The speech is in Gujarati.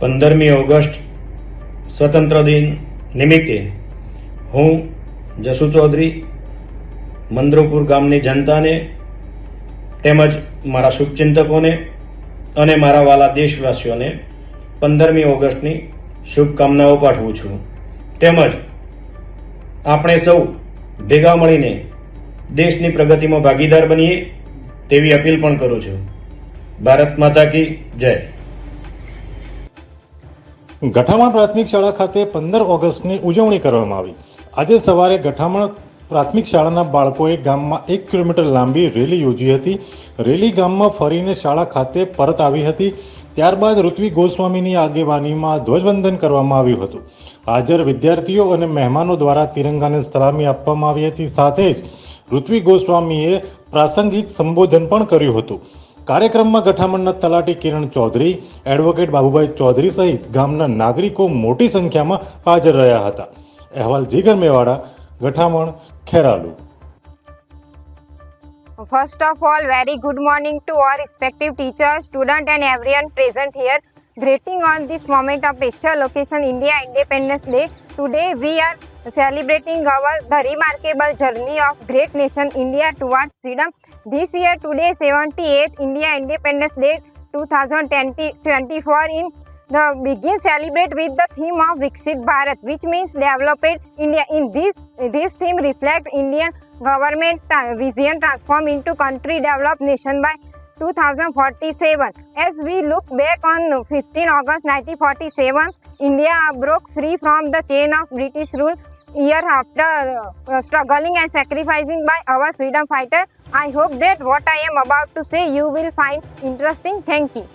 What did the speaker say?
પંદરમી ઓગસ્ટ, સ્વતંત્ર દિન નિમિત્તે હું જસુ ચૌધરી, મંદ્રોપુર ગામની જનતાને તેમજ મારા શુભચિંતકોને અને મારા વાલા દેશવાસીઓને પંદરમી ઓગસ્ટની શુભકામનાઓ પાઠવું છું. તેમજ આપણે સૌ ભેગા મળીને દેશની પ્રગતિમાં ભાગીદાર બનીએ તેવી અપીલ પણ કરું છું. ભારત માતા કી જય. ગઠામણ પ્રાથમિક શાળા ખાતે પંદર ઓગસ્ટની ઉજવણી કરવામાં આવી. આજે સવારે ગઠામણ પ્રાથમિક શાળાના બાળકોએ ગામમાં એક કિલોમીટર લાંબી રેલી યોજી હતી. રેલી ગામમાં ફરીને શાળા ખાતે પરત આવી હતી. ત્યારબાદ ઋત્વિક ગોસ્વામીની આગેવાનીમાં ધ્વજવંદન કરવામાં આવ્યું હતું. હાજર વિદ્યાર્થીઓ અને મહેમાનો દ્વારા તિરંગાને સલામી આપવામાં આવી હતી. સાથે જ ઋત્વિક ગોસ્વામીએ પ્રાસંગિક સંબોધન પણ કર્યું હતું. કાર્યક્રમમાં ગઠામણના તલાટી કિરણ ચૌધરી, એડવોકેટ બાબુભાઈ ચૌધરી સહિત ગામના નાગરિકો મોટી સંખ્યામાં હાજર રહ્યા હતા. અહેવાલ જીગર Mewada, Gathaman, Kheralu. First of all, very good morning to all respective teachers, students and everyone present here. Greeting on this moment of special occasion India Independence Day. Today we are celebrating our the remarkable journey of great nation India towards freedom. This year today 78th India Independence Day 2024 in the begin celebrate with the theme of Viksit Bharat, which means developed India. In this this theme reflect Indian government vision transform into country developed nation by 2047. As we look back on 15 August 1947, India broke free from the chain of British rule. Year after uh, struggling and sacrificing by our freedom fighter, I hope that what I am about to say you will find interesting. Thank you.